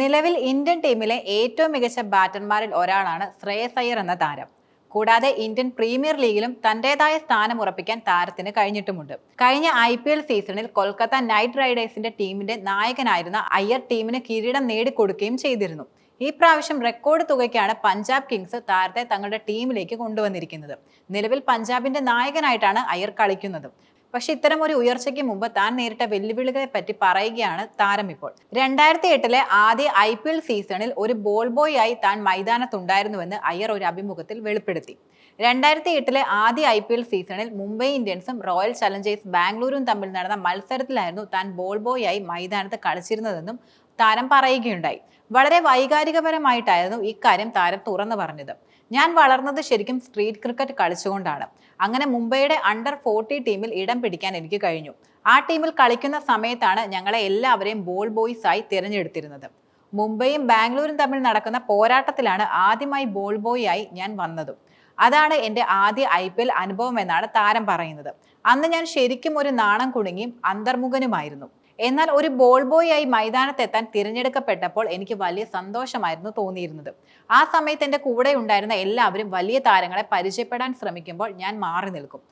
നിലവിൽ ഇന്ത്യൻ ടീമിലെ ഏറ്റവും മികച്ച ബാറ്റർമാരിൽ ഒരാളാണ് ശ്രേയസ് അയ്യർ എന്ന താരം. കൂടാതെ ഇന്ത്യൻ പ്രീമിയർ ലീഗിലും തന്റേതായ സ്ഥാനം ഉറപ്പിക്കാൻ താരത്തിന് കഴിഞ്ഞിട്ടുമുണ്ട്. കഴിഞ്ഞ ഐ പി എൽ സീസണിൽ കൊൽക്കത്ത നൈറ്റ് റൈഡേഴ്സിന്റെ ടീമിന്റെ നായകനായിരുന്ന അയ്യർ ടീമിന് കിരീടം നേടിക്കൊടുക്കുകയും ചെയ്തിരുന്നു. ഈ പ്രാവശ്യം റെക്കോർഡ് തുകയ്ക്കാണ് പഞ്ചാബ് കിങ്സ് താരത്തെ തങ്ങളുടെ ടീമിലേക്ക് കൊണ്ടുവന്നിരിക്കുന്നത്. നിലവിൽ പഞ്ചാബിന്റെ നായകനായിട്ടാണ് അയ്യർ കളിക്കുന്നത്. പക്ഷെ ഇത്തരം ഒരു ഉയർച്ചയ്ക്ക് മുമ്പ് താൻ നേരിട്ട വെല്ലുവിളികളെ പറ്റി പറയുകയാണ് താരം ഇപ്പോൾ. രണ്ടായിരത്തി എട്ടിലെ ആദ്യ ഐ പി എൽ സീസണിൽ ഒരു ബോൾ ബോയ് ആയി താൻ മൈതാനത്തുണ്ടായിരുന്നുവെന്ന് അയ്യർ ഒരു അഭിമുഖത്തിൽ വെളിപ്പെടുത്തി. രണ്ടായിരത്തി എട്ടിലെ ആദ്യ ഐ പി എൽ സീസണിൽ മുംബൈ ഇന്ത്യൻസും റോയൽ ചലഞ്ചേഴ്സ് ബാംഗ്ലൂരും തമ്മിൽ നടന്ന മത്സരത്തിലായിരുന്നു താൻ ബോൾ ബോയ് ആയി മൈതാനത്ത് കളിച്ചിരുന്നതെന്നും താരം പറയുകയുണ്ടായി. വളരെ വൈകാരികപരമായിട്ടായിരുന്നു ഇക്കാര്യം താരം തുറന്നു പറഞ്ഞത്. ഞാൻ വളർന്നത് ശരിക്കും സ്ട്രീറ്റ് ക്രിക്കറ്റ് കളിച്ചുകൊണ്ടാണ്. അങ്ങനെ മുംബൈയുടെ അണ്ടർ ഫോർട്ടി ടീമിൽ ഇടം പിടിക്കാൻ എനിക്ക് കഴിഞ്ഞു. ആ ടീമിൽ കളിക്കുന്ന സമയത്താണ് ഞങ്ങളെ എല്ലാവരെയും ബോൾ ബോയ്സ് ആയി തിരഞ്ഞെടുത്തിരുന്നത്. മുംബൈയും ബാംഗ്ലൂരും തമ്മിൽ നടക്കുന്ന പോരാട്ടത്തിലാണ് ആദ്യമായി ബോൾ ബോയ് ആയി ഞാൻ വന്നതും. അതാണ് എന്റെ ആദ്യ ഐ പി എൽ അനുഭവം എന്നാണ് താരം പറയുന്നത്. അന്ന് ഞാൻ ശരിക്കും ഒരു നാണം കുടുങ്ങിയും അന്തർമുഖനുമായിരുന്നു. എന്നാൽ ഒരു ബോൾ ബോയ് ആയി മൈതാനത്തെത്താൻ തിരഞ്ഞെടുക്കപ്പെട്ടപ്പോൾ എനിക്ക് വലിയ സന്തോഷമായിരുന്നു തോന്നിയിരുന്നത്. ആ സമയത്ത് എന്റെ കൂടെ ഉണ്ടായിരുന്ന എല്ലാവരും വലിയ താരങ്ങളെ പരിചയപ്പെടാൻ ശ്രമിക്കുമ്പോൾ ഞാൻ മാറി നിൽക്കും.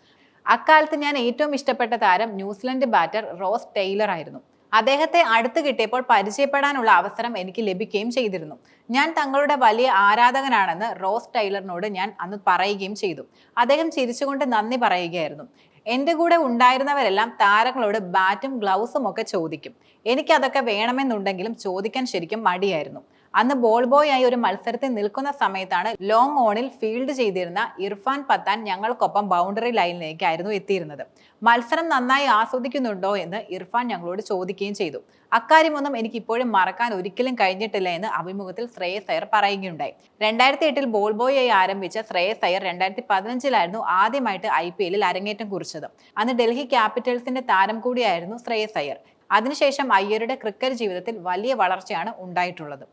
അക്കാലത്ത് ഞാൻ ഏറ്റവും ഇഷ്ടപ്പെട്ട താരം ന്യൂസിലൻഡ് ബാറ്റർ റോസ് ടെയ്ലർ ആയിരുന്നു അദ്ദേഹത്തെ അടുത്ത് കിട്ടിയപ്പോൾ പരിചയപ്പെടാനുള്ള അവസരം എനിക്ക് ലഭിക്കുകയും ചെയ്തിരുന്നു. ഞാൻ തങ്ങളുടെ വലിയ ആരാധകനാണെന്ന് റോസ് ടൈലറിനോട് ഞാൻ അന്ന് പറയുകയും ചെയ്തു. അദ്ദേഹം ചിരിച്ചുകൊണ്ട് നന്ദി പറയുകയായിരുന്നു. എന്റെ കൂടെ ഉണ്ടായിരുന്നവരെല്ലാം താരങ്ങളോട് ബാറ്റും ഗ്ലൗസും ഒക്കെ ചോദിക്കും. എനിക്കതൊക്കെ വേണമെന്നുണ്ടെങ്കിലും ചോദിക്കാൻ ശരിക്കും മടിയായിരുന്നു. അന്ന് ബോൾ ബോയ് ആയി ഒരു മത്സരത്തിൽ നിൽക്കുന്ന സമയത്താണ് ലോങ് ഓണിൽ ഫീൽഡ് ചെയ്തിരുന്ന ഇർഫാൻ പത്താൻ ഞങ്ങൾക്കൊപ്പം ബൗണ്ടറി ലൈനിലേക്കായിരുന്നു എത്തിയിരുന്നത്. മത്സരം നന്നായി ആസ്വദിക്കുന്നുണ്ടോ എന്ന് ഇർഫാൻ ഞങ്ങളോട് ചോദിക്കുകയും ചെയ്തു. അക്കാര്യമൊന്നും എനിക്ക് ഇപ്പോഴും മറക്കാൻ ഒരിക്കലും കഴിഞ്ഞിട്ടില്ല എന്ന് അഭിമുഖത്തിൽ ശ്രേയസ് അയ്യർ പറയുകയുണ്ടായി. രണ്ടായിരത്തി എട്ടിൽ ബോൾ ബോയ് ആയി ആരംഭിച്ച ശ്രേയസ് അയ്യർ രണ്ടായിരത്തി പതിനഞ്ചിലായിരുന്നു ആദ്യമായിട്ട് ഐ പി എല്ലിൽ അരങ്ങേറ്റം കുറിച്ചത്. അന്ന് ഡൽഹി ക്യാപിറ്റൽസിന്റെ താരം കൂടിയായിരുന്നു ശ്രേയസ് അയ്യർ. അതിനുശേഷം അയ്യരുടെ ക്രിക്കറ്റ് ജീവിതത്തിൽ വലിയ വളർച്ചയാണ് ഉണ്ടായിട്ടുള്ളത്.